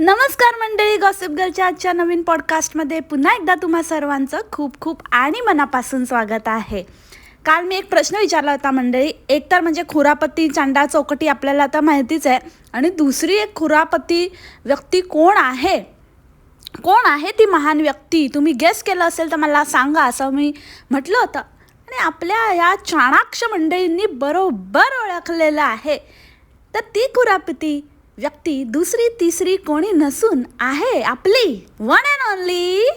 नमस्कार मंडळी गॉसिप गर्लच्या आजच्या नवीन पॉडकास्टमध्ये पुन्हा एकदा तुम्हा सर्वांचं खूप खूप आणि मनापासून स्वागत आहे. काल मी एक प्रश्न विचारला होता मंडळी एक तर म्हणजे खुरापती चांडा चौकटी आपल्याला आता माहितीच आहे आणि दुसरी एक खुरापती व्यक्ती कोण आहे? कोण आहे ती महान व्यक्ती? तुम्ही गेस केलं असेल तर मला सांगा असं मी म्हटलं होतं. आणि आपल्या या चाणाक्ष मंडळींनी बरोबर ओळखलेलं आहे. तर ती खुरापती व्यक्ती दुसरी तिसरी कोणी नसून आहे आपली. वन अँड ओनली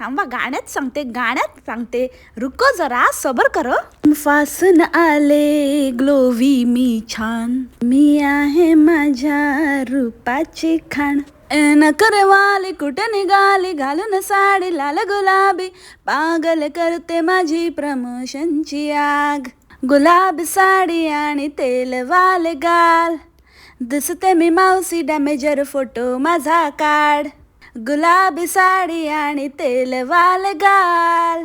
थांबा गाण्यात सांगते गाण्यात सांगते. रुको जरा सबर कर. फासून आले ग्लोवी मी छान. मी आहे माझ्या रूपाची खाण. न करवाले कुठं निघाली? घालून साडी लाल गुलाबी. पागल करते माझी प्रमोशनची आग. गुलाबी साडी आणि तेल वाले गाल. दिसते मी मावसी डॅमेजर फोटो माझा काढ गुलाबी साडी आणि तेलवाल गाल.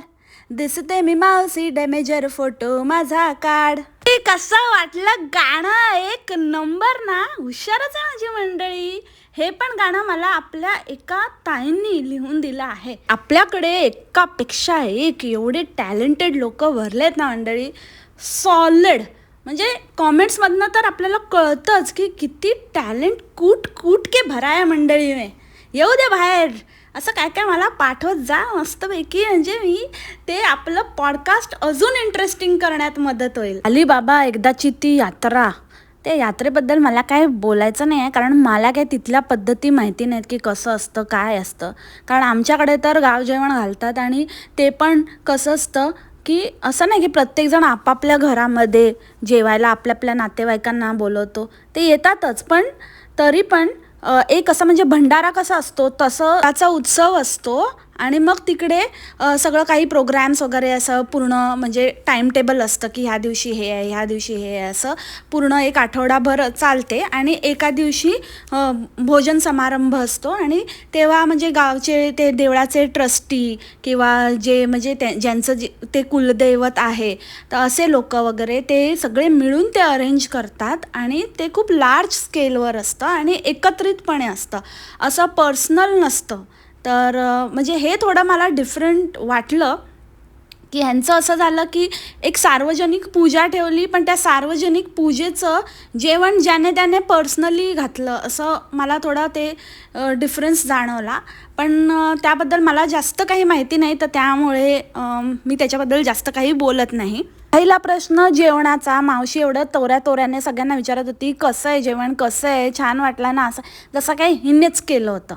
दिसते मी मावसी डॅमेजर फोटो माझा काढ कसं वाटलं गाणं? एक नंबर ना? हुशारच आहे माझी मंडळी. हे पण गाणं मला आपल्या एका ताईंनी लिहून दिलं आहे. आपल्याकडे एकापेक्षा एक एवढे टॅलेंटेड लोक भरलेत ना मंडळी. सॉलिड. म्हणजे कॉमेंट्समधनं तर आपल्याला कळतंच की किती टॅलेंट कूट कूट के भराया मंडळी में येऊ दे बाहेर. असं काय काय मला पाठवत जा मस्तपैकी. म्हणजे मी ते आपलं पॉडकास्ट अजून इंटरेस्टिंग करण्यात मदत होईल. अलीबाबा एकदाची ती यात्रा. त्या यात्रेबद्दल मला काय बोलायचं नाही आहे कारण मला काय तिथल्या पद्धती माहिती नाहीत की कसं असतं काय असतं. कारण आमच्याकडे तर गाव जेवण घालतात आणि ते पण कसं असतं की असं नाही की प्रत्येकजण आपापल्या घरामध्ये जेवायला आपल्या आपल्या नातेवाईकांना बोलवतो. ते येतातच पण तरी पण एक असं म्हणजे भंडारा कसा असतो तसं त्याचा उत्सव असतो. आणि मग तिकडे सगळं काही प्रोग्रॅम्स वगैरे असं पूर्ण म्हणजे टाईमटेबल असतं की ह्या दिवशी हे आहे ह्या दिवशी हे आहे असं पूर्ण एक आठवडाभर चालते आणि एका दिवशी भोजन समारंभ असतो आणि तेव्हा म्हणजे गावचे ते देवळाचे ट्रस्टी किंवा जे म्हणजे ते ज्यांचं जे ते कुलदैवत आहे तर असे लोक वगैरे ते सगळे मिळून ते अरेंज करतात आणि ते खूप लार्ज स्केलवर असतं आणि एकत्रितपणे असतं. असं पर्सनल नसतं. तर म्हणजे हे थोडं मला डिफरंट वाटलं की ह्यांचं असं झालं की एक सार्वजनिक पूजा ठेवली पण त्या सार्वजनिक पूजेचं जेवण ज्याने त्याने पर्सनली घातलं असं मला थोडा ते डिफरन्स जाणवला. पण त्याबद्दल मला जास्त काही माहिती नाही तर त्यामुळे मी त्याच्याबद्दल जास्त काही बोलत नाही. पहिला प्रश्न जेवणाचा. मावशी एवढं तोऱ्या तोऱ्याने सगळ्यांना विचारत होती कसं आहे जेवण? कसं आहे? छान वाटलं ना? असं. जसं काही हिनेच केलं होतं.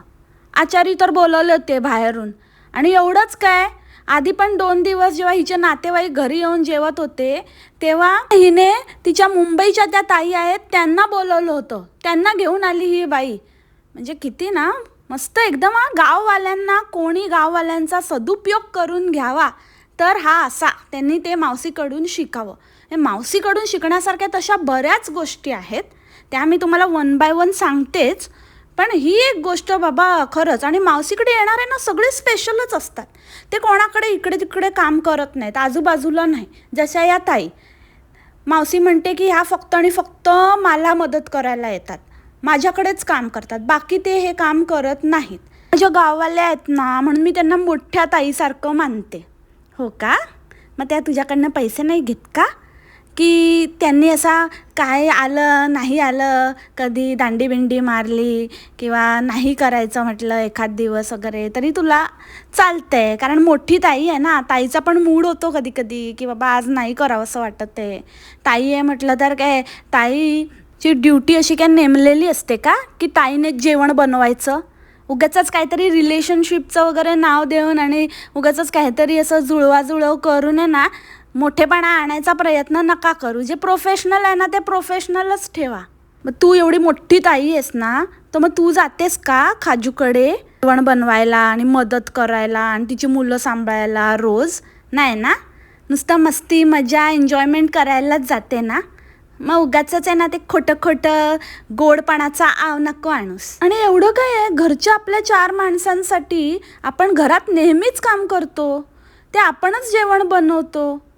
आचारी तर बोलवले होते बाहेरून. आणि एवढंच काय? आधी पण दोन दिवस जेव्हा हिचे नातेवाईक घरी येऊन जेवत होते तेव्हा हिने तिच्या मुंबईच्या त्या ताई आहेत त्यांना बोलवलं होतं. त्यांना घेऊन आली ही बाई. म्हणजे किती ना? मस्त एकदम हा गाववाल्यांना कोणी गाववाल्यांचा सदुपयोग करून घ्यावा. तर हा असा त्यांनी ते मावसीकडून शिकावं. हे मावसीकडून शिकण्यासारख्या तशा बऱ्याच गोष्टी आहेत. त्या मी तुम्हाला वन बाय वन सांगतेच. पण ही एक गोष्ट बाबा खरंच आणि मावसीकडे येणारे ना सगळे स्पेशलच असतात. ते कोणाकडे इकडे तिकडे काम करत नाहीत आजूबाजूला नाही. जशा या ताई मावशी म्हणते की ह्या फक्त आणि फक्त मला मदत करायला येतात. माझ्याकडेच काम करतात बाकी ते हे काम करत नाहीत. माझ्या गाववाल्या आहेत ना म्हणून मी त्यांना मोठ्या ताईसारखं मानते. हो का? मग त्या तुझ्याकडनं पैसे नाही घेत का? की त्यांनी असा काय आलं नाही आलं कधी दांडी बिंडी मारली किंवा नाही करायचं म्हटलं एखाद दिवस वगैरे तरी तुला चालतंय. कारण मोठी ताई आहे ना ताईचा पण मूड होतो कधी कधी की बाबा आज नाही करावं असं वाटत आहे ताई आहे म्हटलं तर काय ताईची ड्युटी अशी काय नेमलेली असते का? की ताईने जेवण बनवायचं? उगाचच काहीतरी रिलेशनशिपचं वगैरे नाव देऊन आणि उगाचच काहीतरी असं जुळवाजुळव करून आहे ना मोठेपणा आणायचा प्रयत्न नका करू. जे प्रोफेशनल आहे ना ते प्रोफेशनलच ठेवा. मग तू एवढी मोठी ताई आहेस ना तर मग तू जातेस का खाजूकडे? जेवण बनवायला आणि मदत करायला आणि तिची मुलं सांभाळायला रोज? नाही ना? नुसतं मस्ती मजा एन्जॉयमेंट करायलाच जाते ना? मग उगाच आहे ना ते खोटं खोटं गोडपणाचा आव नको आणूस. आणि एवढं काय आहे? घरच्या आपल्या चार माणसांसाठी आपण घरात नेहमीच काम करतो. ते आपणच जेवण बनवतो.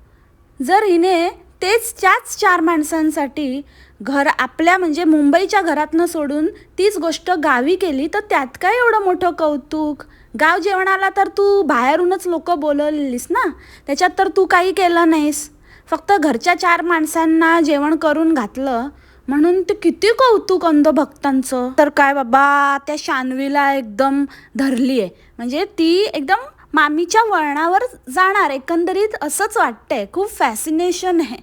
जर हिने तेच त्याच चार माणसांसाठी घर आपल्या म्हणजे मुंबईच्या घरातनं सोडून तीच गोष्ट गावी केली तर त्यात काय एवढं मोठं कौतुक? गाव जेवणाला तर तू बाहेरूनच लोक बोलवलेलीस ना? त्याच्यात तर तू काही केलं नाहीस. फक्त घरच्या चार माणसांना जेवण करून घातलं म्हणून ते किती कौतुक अंधभक्तांचं तर काय बाबा त्या शानवीला एकदम धरली आहे म्हणजे ती एकदम मामीच्या वळणावर जाणार एकंदरीत असंच वाटतंय. खूप फॅसिनेशन आहे.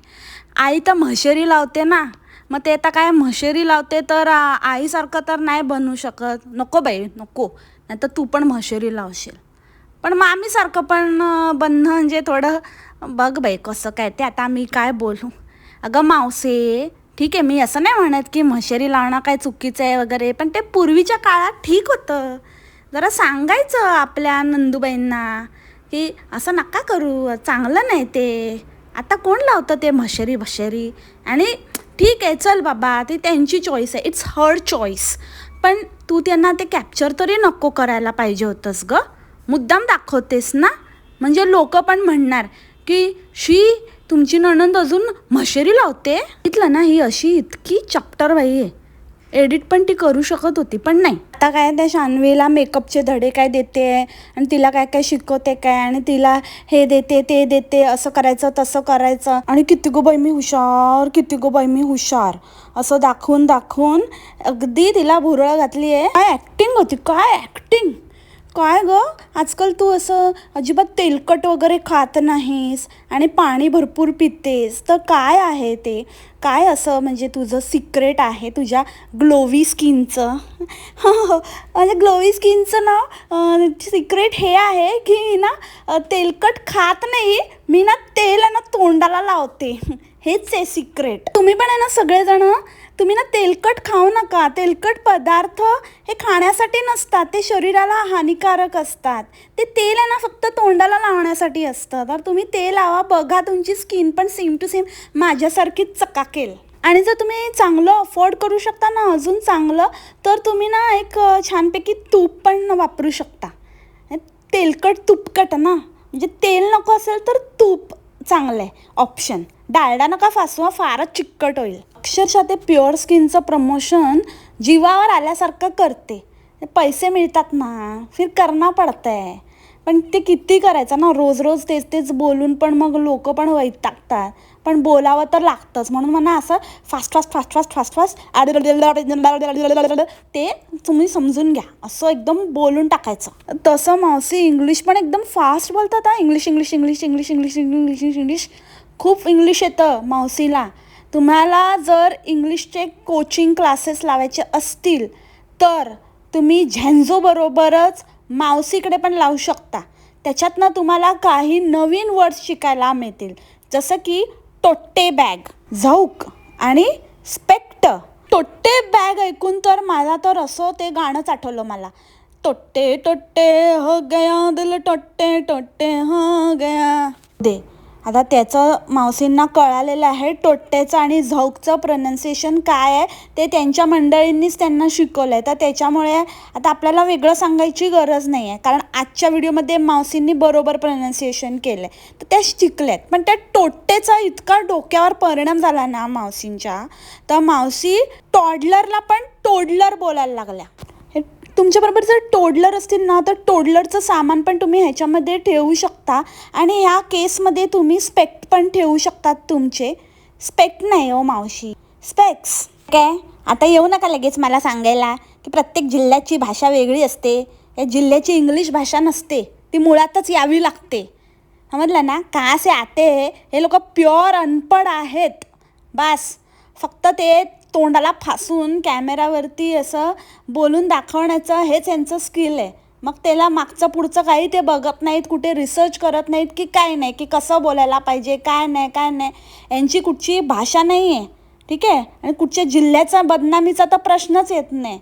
आई तर म्हशेरी लावते ना. मग ते आता काय म्हशेरी लावते तर आईसारखं तर नाही बनू शकत. नको बाई नको. नाही तर तू पण म्हशेरी लावशील. पण मामीसारखं पण बनणं म्हणजे थोडं बघ बाई कसं काय ते. आता मी काय बोलू? अगं मावसे ठीक आहे मी असं नाही म्हणत की म्हशेरी लावणं काय चुकीचं आहे वगैरे. पण ते पूर्वीच्या काळात ठीक होतं. जरा सांगायचं आपल्या नंदूबाईंना की असं नका करू चांगलं नाही ते. आता कोण लावतं ते म्हशेरी भशेरी आणि ठीक आहे चल बाबा ती त्यांची चॉईस आहे. इट्स हर चॉईस पण तू त्यांना ते कॅप्चर तरी नको करायला पाहिजे होतंस ग. मुद्दाम दाखवतेस ना? म्हणजे लोक पण म्हणणार की शी तुमची नणंद अजून म्हशेरी लावते? इथलं ना ही अशी इतकी चॅप्टर बाई आहे. एडिट पण ती करू शकत होती पण नाही. आता काय त्या शान्वीला मेकअपचे धडे काय देते आणि तिला काय काय शिकवते काय आणि तिला हे देते ते देते असं करायचं तसं करायचं. आणि किती गो बाई मी हुशार किती गो बाई मी हुशार. असं दाखवून दाखवून अगदी तिला भुरळ घातली आहे. काय ॲक्टिंग होती काय ॲक्टिंग काय ग? आजकाल तू असं अजिबात तेलकट वगैरे खात नाहीस. आणि पाणी भरपूर पितेस. तर काय आहे ते? काय असं म्हणजे तुझं सिक्रेट आहे तुझ्या ग्लोवी स्किनचं म्हणजे ग्लोवी स्किनचं ना सिक्रेट हे आहे की ना तेलकट खात नाही मी ना तेल आहे ना तोंडाला लावते. हेच आहे सिक्रेट तुम्ही पण आहे ना सगळेजण तुम्ही ना तेलकट खाऊ नका. तेलकट पदार्थ हे खाण्यासाठी नसतात ते शरीराला हानिकारक असतात. ते तेल आहे ना फक्त तोंडाला लावण्यासाठी असतं. तर तुम्ही ते लावा बघा तुमची स्किन पण सेम टू सेम माझ्यासारखीच चकाकेल. आणि जर तुम्ही चांगलं अफोर्ड करू शकता ना अजून चांगलं तर तुम्ही ना एक छानपैकी तूप पण वापरू शकता. तेलकट तुपकट ना. म्हणजे तेल नको असेल तर तूप चांगलं आहे ऑप्शन डाळडा नका फासवा फारच चिकट होईल. अक्षरशः ते प्युअर स्किनचं प्रमोशन जीवावर आल्यासारखं करते. पैसे मिळतात ना फिर करणं आहे पण ते किती करायचं ना? रोज रोज तेच तेच बोलून पण मग लोक पण वैतागतात. पण बोलावं तर लागतंच. म्हणून म्हणा असं fast fast fast fast fast fast ते तुम्ही समजून घ्या. असं एकदम बोलून टाकायचं. तसं मावशी इंग्लिश पण एकदम फास्ट बोलतात हा. English English English English English English English खूप इंग्लिश येतं मावशीला. तुम्हाला जर इंग्लिशचे कोचिंग क्लासेस लावायचे असतील तर तुम्ही झेंझोबरोबरच मावसीकडे पण लावू शकता. त्याच्यातनं तुम्हाला काही नवीन वर्ड्स शिकायला मिळतील. जसं की टोट्टे बॅग झौक आणि स्पेक्ट टोट्टे बॅग ऐकून तर मला तर असं ते गाणंच आठवलं मला. टोट्टे टोट्टे हो गया दिल टोट्टे टोट्टे हो गया. दे. आता त्याचं मावसींना कळालेलं आहे टोट्ट्याचं आणि झौकचं प्रनन्सिएशन काय आहे ते त्यांच्या मंडळींनीच त्यांना शिकवलं आहे तर त्याच्यामुळे आता आपल्याला वेगळं सांगायची गरज नाही आहे कारण आजच्या व्हिडिओमध्ये मावसींनी बरोबर प्रनन्सिएशन केलं आहे तर त्या शिकल्यात. पण त्या टोट्टेचा इतका डोक्यावर परिणाम झाला ना मावसींच्या तर मावसी टॉडलरला पण टोडलर बोलायला लागल्या. तुमच्याबरोबर जर टोडलर असतील ना तर टोडलरचं सामान पण तुम्ही ह्याच्यामध्ये ठेवू शकता. आणि ह्या केसमध्ये तुम्ही स्पेक्ट पण ठेवू शकतात तुमचे. स्पेक्ट नाही हो मावशी. स्पेक्स काय? आता येऊ नका लगेच मला सांगायला की प्रत्येक जिल्ह्याची भाषा वेगळी असते. या जिल्ह्याची इंग्लिश भाषा नसते. ती मुळातच यावी लागते. समजलं ना? का से आते हे? लोक प्युअर अनपढ आहेत. बास. फक्त ते तोंडाला फासून कॅमेरावरती असं बोलून दाखवण्याचं हेच यांचं स्किल आहे. मग त्याला मागचं पुढचं काही ते बघत नाहीत कुठे रिसर्च करत नाहीत की काय नाही की कसं बोलायला पाहिजे काय नाही काय नाही. यांची कुठची भाषा नाही आहे ठीक आहे? आणि कुठच्या जिल्ह्याचा बदनामीचा तर प्रश्नच येत नाही.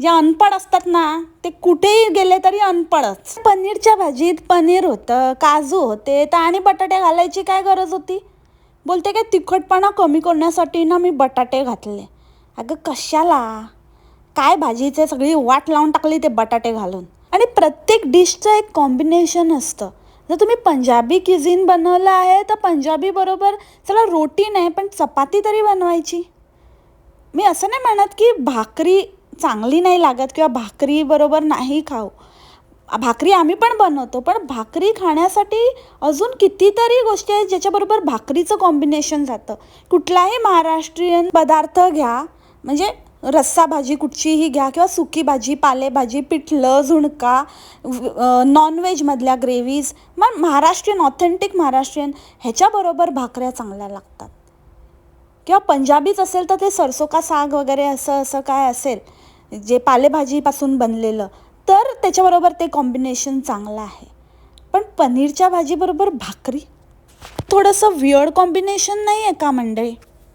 जे अनपढ असतात ना ते कुठेही गेले तरी अनपढच. पनीरच्या भाजीत पनीर होतं काजू होते तर आणि बटाटे घालायची काय गरज होती? बोलते काय तिखटपणा कमी करण्यासाठी ना मी बटाटे घातले. अगं कशाला? काय भाजीचे सगळी वाट लावून टाकली ते बटाटे घालून? आणि प्रत्येक डिशचं एक कॉम्बिनेशन असतं. जर तुम्ही पंजाबी किझिन बनवलं आहे तर पंजाबी बरोबर चला रोटी नाही पण चपाती तरी बनवायची. मी असं नाही म्हणत की भाकरी चांगली नाही लागत किंवा भाकरी बरोबर नाही खाऊ. भाकरी आम्ही पण बनवतो पण भाकरी खाण्यासाठी अजून कितीतरी गोष्टी आहेत ज्याच्याबरोबर भाकरीचं कॉम्बिनेशन जातं. कुठलाही महाराष्ट्रीयन पदार्थ घ्या म्हणजे रस्सा भाजी कुठचीही घ्या किंवा सुकी भाजी पालेभाजी पिठलं झुणका नॉनव्हेजमधल्या ग्रेव्हीज मग महाराष्ट्रीयन ऑथेंटिक महाराष्ट्रीयन ह्याच्याबरोबर भाकऱ्या चांगल्या लागतात. किंवा पंजाबीच असेल तर ते सरसो का साग वगैरे असं असं काय असेल जे पालेभाजीपासून बनलेलं तर त्याच्याबरोबर ते कॉम्बिनेशन चांगलं आहे. पण पनीरच्या भाजीबरोबर भाकरी? थोडंसं वियर्ड कॉम्बिनेशन नाही आहे का मंडळी?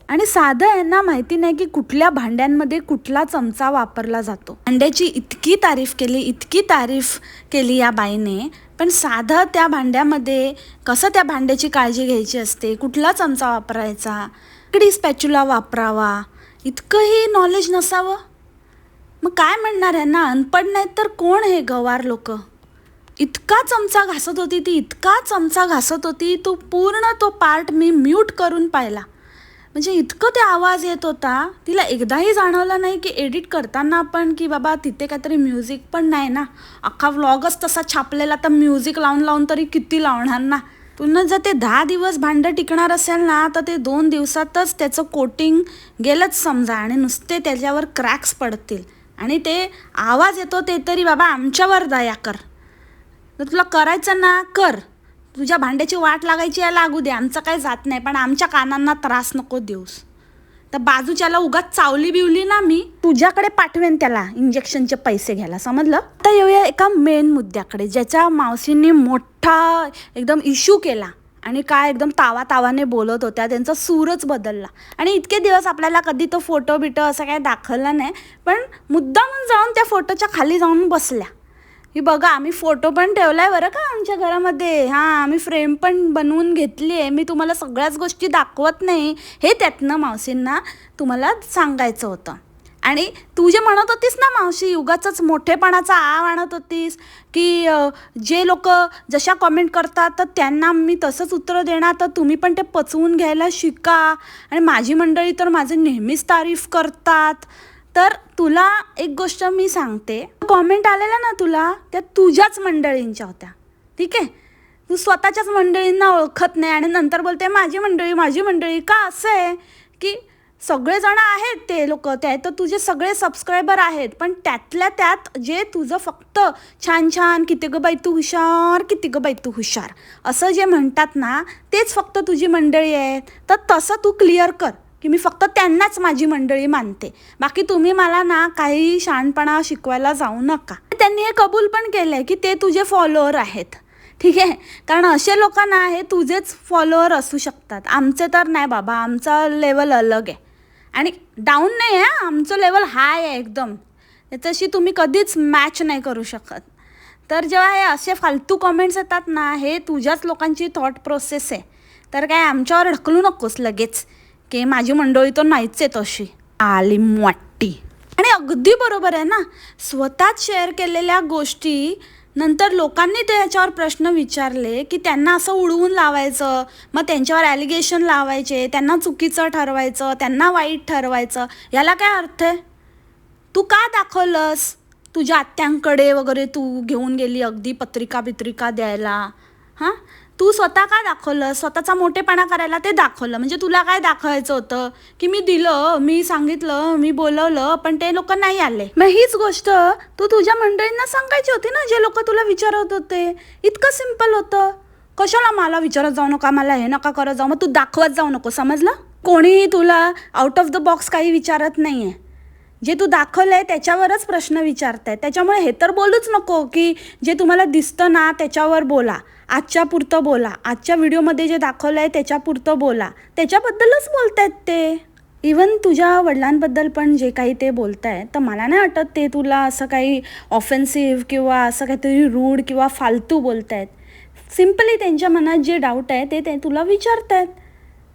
आणि साधं यांना माहिती नाही की कुठल्या भांड्यांमध्ये कुठला चमचा वापरला जातो. अंड्याची इतकी तारीफ केली इतकी तारीफ केली या बाईने. पण साधं त्या भांड्यामध्ये कसं त्या भांड्याची काळजी घ्यायची असते? कुठला चमचा वापरायचा? इकडी स्पॅच्युला वापरावा इतकंही नॉलेज नसावं. मग काय म्हणणार आहे? ना अनपड नाहीत तर कोण हे गवार लोक? इतका चमचा घासत होती ती इतका चमचा घासत होती तो पूर्ण तो पार्ट मी म्यूट करून पाहिला. म्हणजे इतकं ते आवाज येत होता तिला एकदाही जाणवलं नाही की एडिट करताना पण की बाबा तिथे काहीतरी म्युझिक पण नाही ना. अख्खा व्लॉगच तसा छापलेला तर म्युझिक लावून लावून तरी किती लावणार ना? पुन्हा जर ते दहा दिवस भांडं टिकणार असेल ना तर ते दोन दिवसातच त्याचं कोटिंग गेलंच समजा आणि नुसते त्याच्यावर क्रॅक्स पडतील. आणि ते आवाज येतो ते तरी बाबा आमच्यावर दया कर. तर तुला करायचं ना कर. तुझ्या भांड्याची वाट लागायची या लागू दे. आमचं काही जात नाही पण आमच्या कानांना त्रास नको देऊस. तर बाजूच्याला उगाच चावली बिवली ना मी तुझ्याकडे पाठवेन त्याला इंजेक्शनचे पैसे घ्यायला. समजलं? तर येऊया एका मेन मुद्द्याकडे ज्याच्या मावशींनी मोठा एकदम इश्यू केला. आणि काय एकदम तावा तावाने बोलत होत्या त्यांचा सूरच बदलला. आणि इतके दिवस आपल्याला कधी तो फोटो बिटो असं काय दाखवला नाही पण मुद्दामून जाऊन त्या फोटोच्या खाली जाऊन बसल्या. ही बघा आम्ही फोटो पण ठेवला आहे बरं का आमच्या घरामध्ये. हां आम्ही फ्रेम पण बनवून घेतली आहे. मी तुम्हाला सगळ्याच गोष्टी दाखवत नाही. हे त्यातनं मावशींना तुम्हाला सांगायचं होतं. आणि तू जे म्हणत होतीस ना मावशी युगाचाच मोठेपणाचा आव आणत होतीस की जे लोक जशा कॉमेंट करतात तर त्यांना मी तसंच उत्तर देणार. तर तुम्ही पण ते पचवून घ्यायला शिका. आणि माझी मंडळी तर माझे नेहमीच तारीफ करतात. तर तुला एक गोष्ट मी सांगते. कॉमेंट आलेला ना तुला त्या तुझ्याच मंडळींच्या होत्या. ठीक आहे? तू स्वतःच्याच मंडळींना ओळखत नाही आणि नंतर बोलते माझी मंडळी माझी मंडळी का असं आहे की सगळेजण आहेत ते लोक ते तर तुझे सगळे सबस्क्रायबर आहेत. पण त्यातल्या त्यात जे तुझं फक्त छान छान किती ग बाई तू हुशार किती ग बाई तू हुशार असं जे म्हणतात ना तेच फक्त तुझी मंडळी आहेत. तर तसं तू क्लिअर कर की मी फक्त त्यांनाच माझी मंडळी मानते. बाकी तुम्ही मला ना काही शहाणपणा शिकवायला जाऊ नका. त्यांनी हे कबूल पण केलं आहे की ते तुझे फॉलोअर आहेत. ठीक आहे? कारण असे लोकांना हे तुझेच फॉलोअर असू शकतात. आमचे तर नाही बाबा आमचा लेवल अलग आहे. आणि डाऊन नाही आहे आमचं लेवल हाय आहे एकदम. त्याच्याशी तुम्ही कधीच मॅच नाही करू शकत. तर जेव्हा हे असे फालतू कमेंट्स येतात ना हे तुझ्याच लोकांची थॉट प्रोसेस आहे. तर काय आमच्यावर ढकलू नकोस लगेच की माझी मंडळी तर नाहीच आहे तशी. आली वाटती आणि अगदी बरोबर आहे ना स्वतःच शेअर केलेल्या गोष्टी नंतर लोकांनी त्याच्यावर प्रश्न विचारले की त्यांना असं उडवून लावायचं मग त्यांच्यावर ॲलिगेशन लावायचे त्यांना चुकीचं ठरवायचं त्यांना वाईट ठरवायचं याला काय अर्थ आहे? तू का दाखवलंस? तुझ्या आत्यांकडे वगैरे तू घेऊन गेली अगदी पत्रिका बित्रिका द्यायला. हां? तू स्वतः काय दाखवलं? स्वतःचा मोठेपणा करायला ते दाखवलं. म्हणजे तुला काय दाखवायचं होतं? की मी दिलं मी सांगितलं मी बोलवलं पण ते लोक नाही आले. मग हीच गोष्ट तू तुझ्या मंडळींना सांगायची होती ना जे लोक तुला विचारत होते. इतकं सिंपल होतं. कशाला मला विचारत जाऊ नका मला हे नका करत जाऊ मग तू दाखवत जाऊ नको समजलं? कोणीही तुला आउट ऑफ द बॉक्स काही विचारत नाही आहे जे तू दाखवलं आहे त्याच्यावरच प्रश्न विचारताय. त्याच्यामुळे हे तर बोलूच नको की जे तुम्हाला दिसतं ना त्याच्यावर बोला. आजच्या पुरतं बोला. आजच्या व्हिडिओमध्ये जे दाखवलं आहे त्याच्यापुरतं बोला. त्याच्याबद्दलच बोलतायत ते. इवन तुझ्या वडिलांबद्दल पण जे काही ते बोलत आहेत तर मला नाही वाटत ते तुला असं काही ऑफेन्सिव्ह किंवा असं काहीतरी रूढ किंवा फालतू बोलत आहेत सिम्पली त्यांच्या मनात जे डाऊट आहे ते ते तुला विचारत आहेत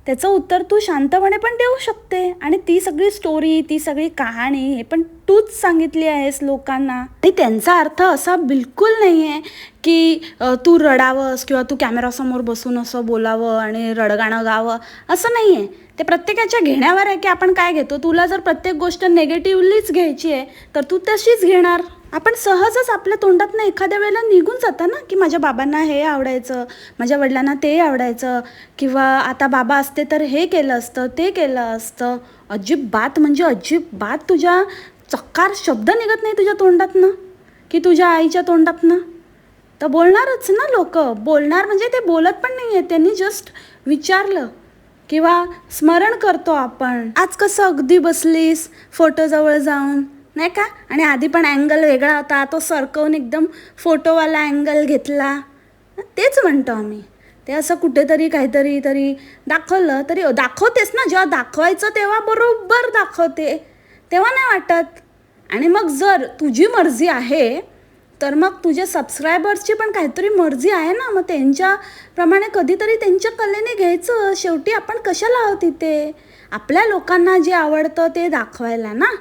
त्याचं उत्तर तू शांतपणे पण देऊ शकते. आणि ती सगळी स्टोरी ती सगळी कहाणी हे पण तूच सांगितली आहेस लोकांना. आणि त्यांचा अर्थ असा बिलकुल नाही आहे की तू रडावंस किंवा तू कॅमेरासमोर बसून असं बोलावं आणि रडगाणं गावं. असं नाही आहे ते प्रत्येकाच्या घेण्यावर आहे की आपण काय घेतो. तुला जर प्रत्येक गोष्ट नेगेटिव्हलीच घ्यायची आहे तर तू तशीच घेणार. आपण सहजच आपल्या तोंडातनं एखाद्या वेळेला निघून जातं ना की माझ्या बाबांना हे आवडायचं माझ्या वडिलांना ते आवडायचं किंवा आता बाबा असते तर हे केलं असतं ते केलं असतं. अजिबात म्हणजे अजिबात तुझ्या चक्कार शब्द निघत नाही तुझ्या तोंडातनं की तुझ्या आईच्या तोंडातनं तर बोलणारच ना लोक. बोलणार म्हणजे ते बोलत पण नाही आहे त्यांनी जस्ट विचारलं किंवा स्मरण करतो आपण. आज कसं अगदी बसलीस फोटोजवळ जाऊन नाही का? आणि आधी पण अँगल वेगळा होता. तो सरकवून एकदम फोटोवाला अँगल घेतला. तेच म्हणतो आम्ही. ते असं कुठेतरी काहीतरी तरी दाखवलं तरी दाखवतेस ना. जेव्हा दाखवायचं तेव्हा बरोबर दाखवते. तेव्हा नाही वाटत. आणि मग जर तुझी मर्जी आहे तर मग तुझ्या सबस्क्रायबर्सची पण काहीतरी मर्जी आहे ना. मग त्यांच्याप्रमाणे कधीतरी त्यांच्या कलेने घ्यायचं. शेवटी आपण कशाला आहोत तिथे आपल्या लोकांना जे आवडतं ते दाखवायला ना.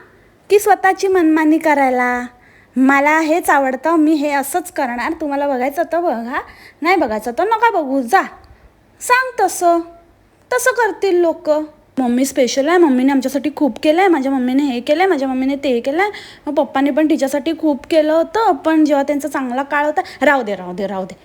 की स्वतःची मनमानी करायला? मला हेच आवडतं मी हे असंच करणार. तुम्हाला बघायचं तर बघा. नाही बघायचं तर नका बघू. जा. सांग तसं. तसं करतील लोक. मम्मी स्पेशल आहे. मम्मीने आमच्यासाठी खूप केलं आहे माझ्या मम्मीने हे केलं आहे माझ्या मम्मीने ते केलं आहे मग पप्पाने पण तिच्यासाठी खूप केलं होतं. पण जेव्हा त्यांचा चांगला काळ होता राहू दे राहू दे राहू दे.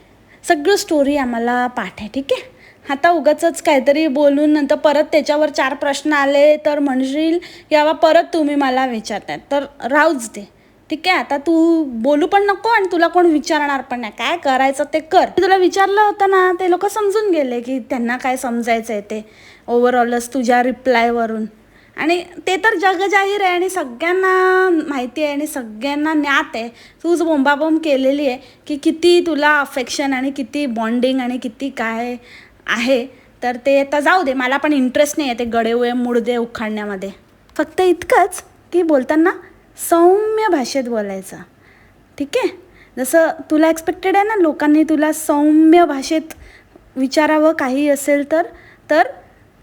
सगळं स्टोरी आम्हाला पाठ आहे ठीक आहे? आता उगाचंच काहीतरी बोलून नंतर परत त्याच्यावर चार प्रश्न आले तर म्हणशील यावा परत तुम्ही मला विचारताय. तर राहूच दे. ठीक आहे? आता तू बोलू पण नको आणि तुला कोण विचारणार पण नाही. काय करायचं ते कर. तुला विचारलं होतं ना ते लोक समजून गेले की त्यांना काय समजायचं आहे ते. ओव्हरऑलच तुझ्या रिप्लायवरून आणि ते तर जगजाहीर आहे आणि सगळ्यांना माहिती आहे आणि सगळ्यांना ज्ञात आहे. तूच बोंबाबोंब केलेली आहे की किती तुला अफेक्शन आणि किती बॉन्डिंग आणि किती काय आहे तर ते आता जाऊ दे मला पण इंटरेस्ट नाही आहे ते गडेवे मुडदे उखाडण्यामध्ये. फक्त इतकंच की बोलताना सौम्य भाषेत बोलायचं. ठीक आहे? जसं तुला एक्सपेक्टेड आहे ना लोकांनी तुला सौम्य भाषेत विचारावं काही असेल तर तर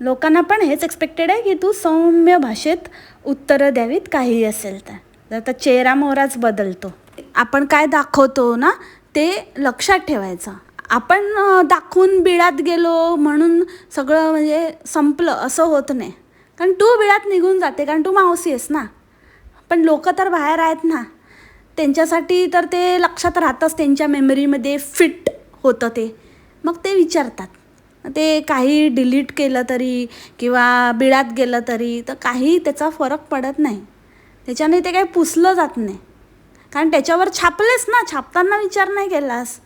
लोकांना पण हेच एक्सपेक्टेड आहे की तू सौम्य भाषेत उत्तरं द्यावीत काही असेल तर. जर आता चेहरा मोहराच बदलतो. आपण काय दाखवतो ना ते लक्षात ठेवायचं. आपण दाखवून बिळात गेलो म्हणून सगळं म्हणजे संपलं असं होत नाही. कारण तू बिळात निघून जाते कारण तू मावशी आहेस ना. पण लोक तर बाहेर आहेत ना. त्यांच्यासाठी तर ते लक्षात राहतंच त्यांच्या मेमरीमध्ये फिट होतं ते. मग ते विचारतात. ते काही डिलीट केलं तरी किंवा बिळात गेलं तरी तर काही त्याचा फरक पडत नाही. त्याच्याने ते काही पुसलं जात नाही. कारण त्याच्यावर छापलेस ना छापताना विचार नाही केलास.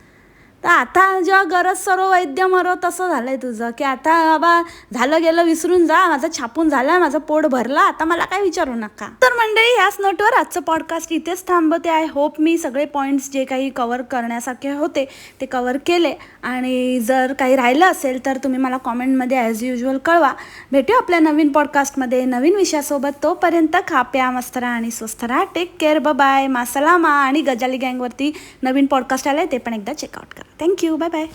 तर आता जेव्हा गरज सर्व वैद्य मरो तसं झालं आहे तुझं. की आता बाबा झालं गेलं विसरून जा. माझं छापून झालं माझं पोट भरलं. आता मला काय विचारू नका. तर मंडळी याच नोटवर आजचं पॉडकास्ट इथेच थांबवते आय होप मी सगळे पॉईंट्स जे काही कवर करण्यासारखे होते ते कवर केले. आणि जर काही राहिलं असेल तर तुम्ही मला कॉमेंटमध्ये ॲज युजल कळवा. भेटू आपल्या नवीन पॉडकास्टमध्ये नवीन विषयासोबत. तोपर्यंत खाप्या मस्त राहा आणि स्वस्त राहा. टेक केअर बाय मासलामा आणि गजाली गँगवरती नवीन पॉडकास्ट आलं आहे ते पण एकदा चेकआउट करा. Thank you bye bye